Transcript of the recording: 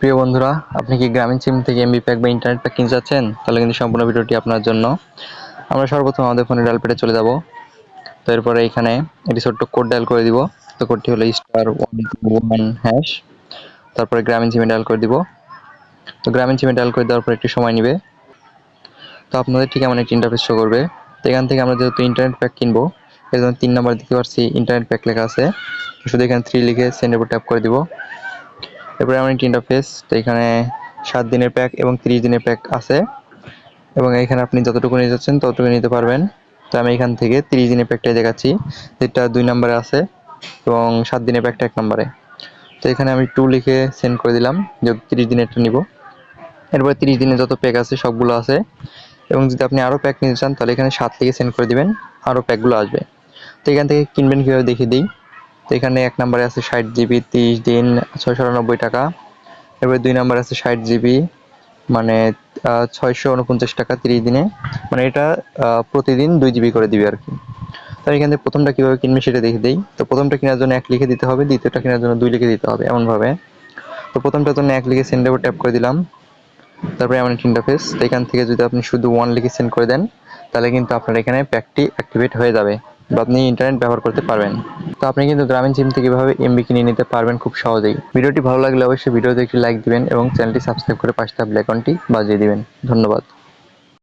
প্রিয় বন্ধুরা, আপনি কি গ্রামীণ সিম থেকে এমবি প্যাক বা ইন্টারনেট প্যাক কিনতে চাচ্ছেন? তাহলে কিন্তু সম্পূর্ণ ভিডিওটি আপনার জন্য। আমরা সর্বপ্রথম আমাদের ফোনে ডায়াল পেটে চলে যাব। তো এরপরে এখানে এটি ছোট্ট কোড ডায়াল করে দিব। তো কোডটি হলো স্টার ওয়ান ওয়ান হ্যাশ তারপরে গ্রামীণ সিমে ডায়াল করে দিব। তো গ্রামীণ সিমে ডায়াল করে দেওয়ার পর একটু সময় নেবে। তো আপনাদের ঠিক এমন একটি ইন্টারফেস শো করবে। তো এখান থেকে আমরা যেহেতু ইন্টারনেট প্যাক কিনবো এই জন্য তিন নাম্বার দিতে পারছি ইন্টারনেট প্যাক লেখা আছে। শুধু এখানে থ্রি লিখে সেন্ডের উপর ট্যাপ করে দিব। এরপরে আমার ইন্টারফেস তো এখানে সাত দিনের প্যাক এবং তিরিশ দিনের প্যাক আছে। এবং এখানে আপনি যতটুকু নিতে যাচ্ছেন ততটুকু নিতে পারবেন। তো আমি এখান থেকে তিরিশ দিনের প্যাকটাই দেখাচ্ছি, যেটা দুই নম্বরে আছে এবং সাত দিনের প্যাকটা এক নম্বরে। তো এখানে আমি টু লিখে সেন্ড করে দিলাম, যে তিরিশ দিনেরটা নিব। এরপরে তিরিশ দিনে যত প্যাক আছে, সবগুলো আছে। এবং যদি আপনি আরও প্যাক নিতে চান, তাহলে এখানে সাত লিখে সেন্ড করে দিবেন, আরও প্যাকগুলো আসবে। তো এখান থেকে কিনবেন কীভাবে দেখিয়ে দিই। তো এখানে এক নম্বরে আছে ষাট জিবি, তিরিশ দিন, ছয়শো আটানব্বই টাকা। এরপরে দুই নম্বরে আছে ষাট জিবি মানে ছয়শো উনপঞ্চাশ টাকা তিরিশ দিনে। মানে এটা প্রতিদিন দুই জিবি করে দিবে আর কি তো এখান থেকে প্রথমটা কীভাবে কিনবে সেটা দেখে দিই। তো প্রথমটা কেনার জন্য এক লিখে দিতে হবে, দ্বিতীয়টা কেনার জন্য দুই লিখে দিতে হবে এমনভাবে। তো প্রথমটার জন্য এক লিখে সেন্ডের ট্যাপ করে দিলাম। তারপরে এমন একটি ইন্টারফেস তো এখান থেকে যদি আপনি শুধু ওয়ান লিখে সেন্ড করে দেন, তাহলে কিন্তু আপনার এখানে প্যাকটি অ্যাক্টিভেট হয়ে যাবে। বা আপনি ইন্টারনেট ব্যবহার করতে পারবেন। তো আপনি কিন্তু গ্রামীণ সিম থেকে এভাবে এমবি কিনে নিতে পারবেন খুব সহজেই। ভিডিওটি ভালো লাগলে অবশ্যই ভিডিওতে একটি লাইক দিবেন এবং চ্যানেলটি সাবস্ক্রাইব করে পাশে থাকা আইকনটি বাজিয়ে দিবেন। ধন্যবাদ।